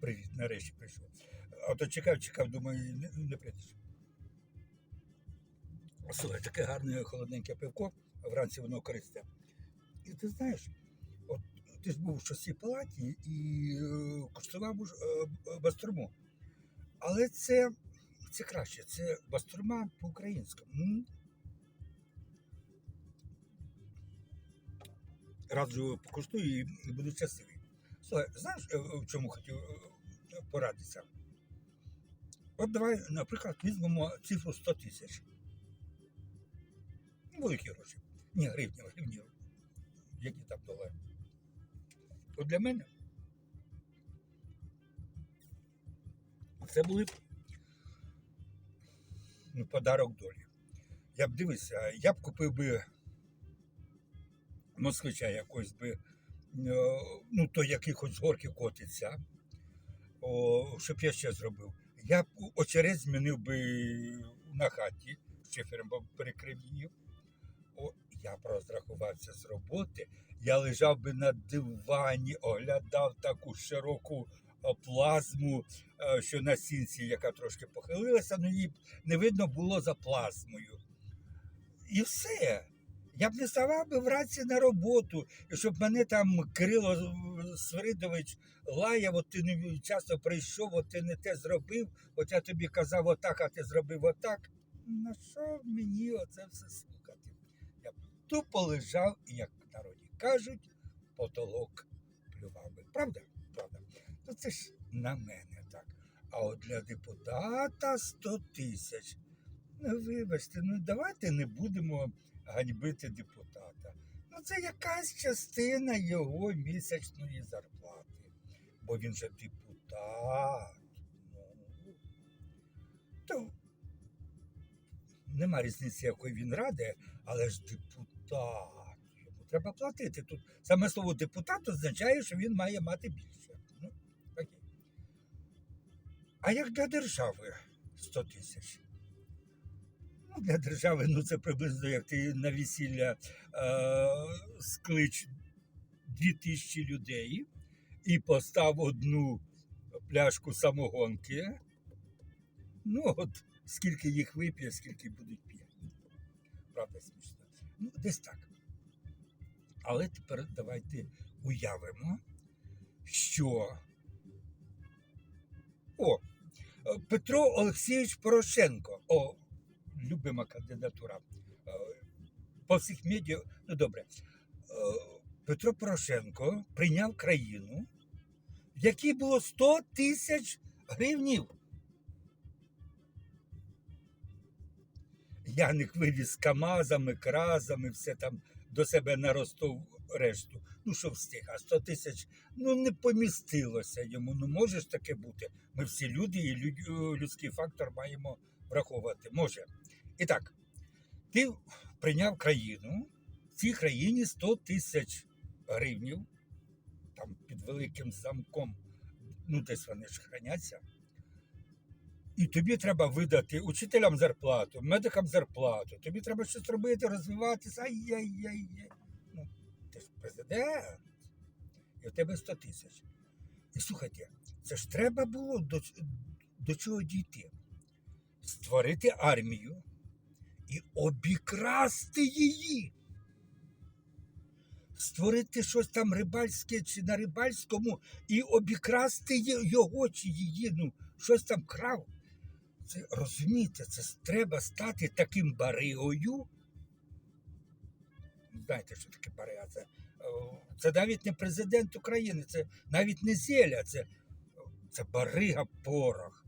Привіт, нарешті прийшов. А то чекав, чекав, думаю, не, не прийдеш. Слухай, таке гарне холодненьке пивко, вранці воно користе. І ти знаєш, от ти ж був в шостій палаті і е, куштував уж, е, бастурму. Але це, це краще, це бастурма по-українському. Раджу покуштую і буду щасливий. Слухай, знаєш, е, в чому хотів е, порадитися? От давай, наприклад, візьмемо цифру 100 тисяч. Великі гроші. Ні, гривні, гривні. Які там долари. От для мене це були б ну, подарок долі. Я б дивився, я б купив би москвича якось би, ну, той, який хоч з горки котиться, о, щоб я ще зробив. Я б очередь змінив би на хаті, шифером перекрив її. О, я б розрахувався з роботи, я лежав би на дивані, оглядав таку широку е, плазму, е, що на сінці, яка трошки похилилася, ну її не видно було за плазмою. І все. Я б не ставав би вранці на роботу, щоб мене там Кирило Свиридович лаяв, от ти не часто прийшов, от ти не те зробив, от я тобі казав отак, а ти зробив отак. На що мені оце все слухати? Я б тупо лежав як в народі кажуть, потолок плював би. Правда? Правда. Ну це ж на мене так. А от для депутата 100 тисяч. Ну, вибачте, ну давайте не будемо ганьбити депутата. Ну, це якась частина його місячної зарплати. Бо він же депутат. Ну, то нема різниці, якої він ради, але ж депутат. Йому треба платити. Тут саме слово депутат означає, що він має мати більше. Ну, окей. А як для держави 100 тисяч? Для держави ну, це приблизно як ти на весілля е, склич дві тисячі людей і постав одну пляшку самогонки. Ну, от скільки їх вип'є, скільки будуть п'яні. Правда, смішно. Ну, десь так. Але тепер давайте уявимо, що. О, Петро Олексійович Порошенко. О, любима кандидатура. Е, По всіх медіа, ну добре. Е, Петро Порошенко прийняв країну, в якій було 100 тисяч гривнів. Яник вивіз КАМАЗами, кразами, все там до себе наростов решту. Ну, що встиг, а 100 тисяч ну не помістилося йому. Ну може ж таке бути. Ми всі люди і людський фактор маємо враховувати. Може. І так, ти прийняв країну, в цій країні 100 тисяч гривнів, там під великим замком, ну десь вони ж храняться. І тобі треба видати учителям зарплату, медикам зарплату, тобі треба щось робити, розвиватися. Ай-яй-яй. Ну, ти ж президент, і в тебе 100 тисяч. І слухайте, це ж треба було до, до чого дійти. Створити армію і обікрасти її. Створити щось там рибальське чи на рибальському і обікрасти його чи її, ну, щось там крав. Це розумієте, це треба стати таким баригою. Знаєте, що таке барига? Це, е, це навіть не президент України, це навіть не зеля, це, це барига порох.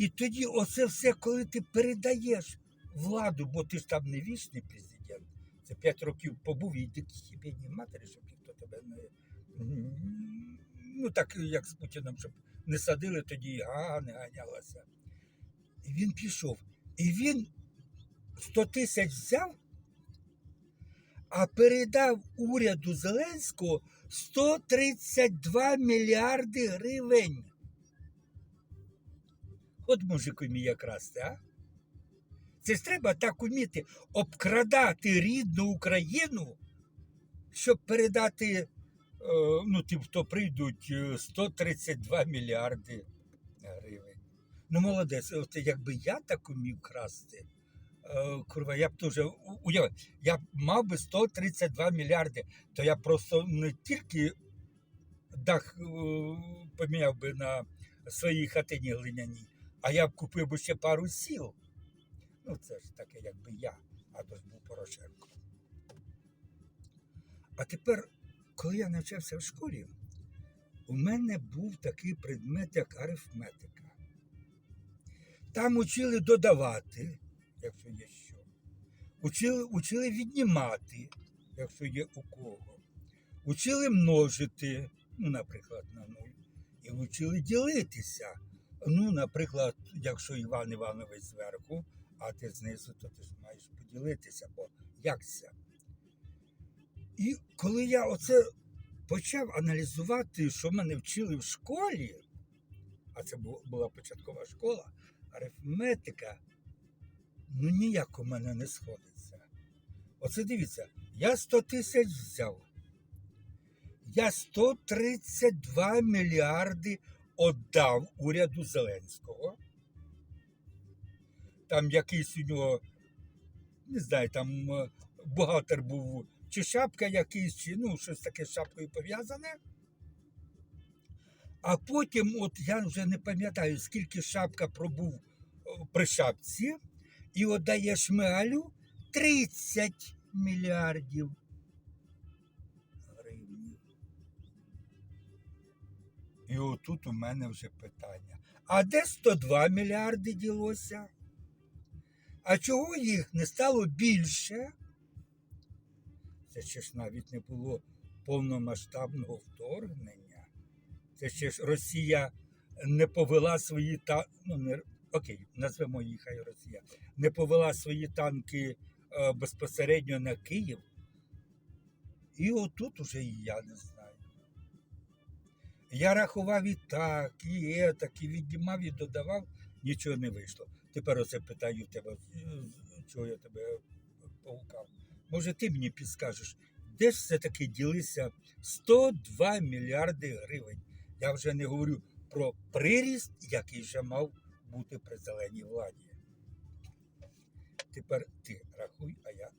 І тоді оце все, коли ти передаєш владу, бо ти ж там не вічний президент. Це п'ять років побув і йди к хібєній матері, щоб ніхто тебе не. Ну, так як з Путіним, щоб не садили, тоді Гага не ганялася. І він пішов. І він 100 тисяч взяв, а передав уряду Зеленського 132 мільярди гривень. От мужик уміє красти, а? Це ж треба так уміти обкрадати рідну Україну, щоб передати ну, тим, хто прийдуть, е, 132 мільярди гривень. Ну, молодець, от якби я так умів красти, е, курва, я б теж у- уяви, я б мав би 132 мільярди, то я просто не тільки дах е, поміняв би на своїй хатині глиняній, а я б купив би ще пару сіл. Ну, це ж таке, якби я, а то був Порошенко. А тепер, коли я навчався в школі, у мене був такий предмет, як арифметика. Там учили додавати, якщо є що. Учили, учили віднімати, якщо є у кого. Учили множити, ну, наприклад, на нуль. І вчили ділитися. Ну, наприклад, якщо Іван Іванович зверху, а ти знизу, то ти ж маєш поділитися, бо як це? І коли я оце почав аналізувати, що мене вчили в школі, а це була початкова школа, арифметика, ну ніяк у мене не сходиться. Оце дивіться, я 100 тисяч взяв. Я 132 мільярди віддав уряду Зеленського. Там якийсь у нього, не знаю, там е, бухгалтер був, чи шапка якийсь, чи ну, щось таке з шапкою пов'язане. А потім, от я вже не пам'ятаю, скільки шапка пробув е, при шапці, і віддає Шмигалю 30 мільярдів І отут у мене вже питання. А де 102 мільярди ділося? А чого їх не стало більше? Це ще ж навіть не було повномасштабного вторгнення. Це ще ж Росія не повела свої та... ну, не... окей, назвемо її хай Росія, не повела свої танки е, безпосередньо на Київ. І отут уже і я не знаю. Я рахував і так, і етак, і віднімав, і додавав, нічого не вийшло. Тепер оце питаю тебе, чого я тебе погукав. Може, ти мені підскажеш, де ж все-таки ділися 102 мільярди гривень? Я вже не говорю про приріст, який вже мав бути при зеленій владі. Тепер ти рахуй, а я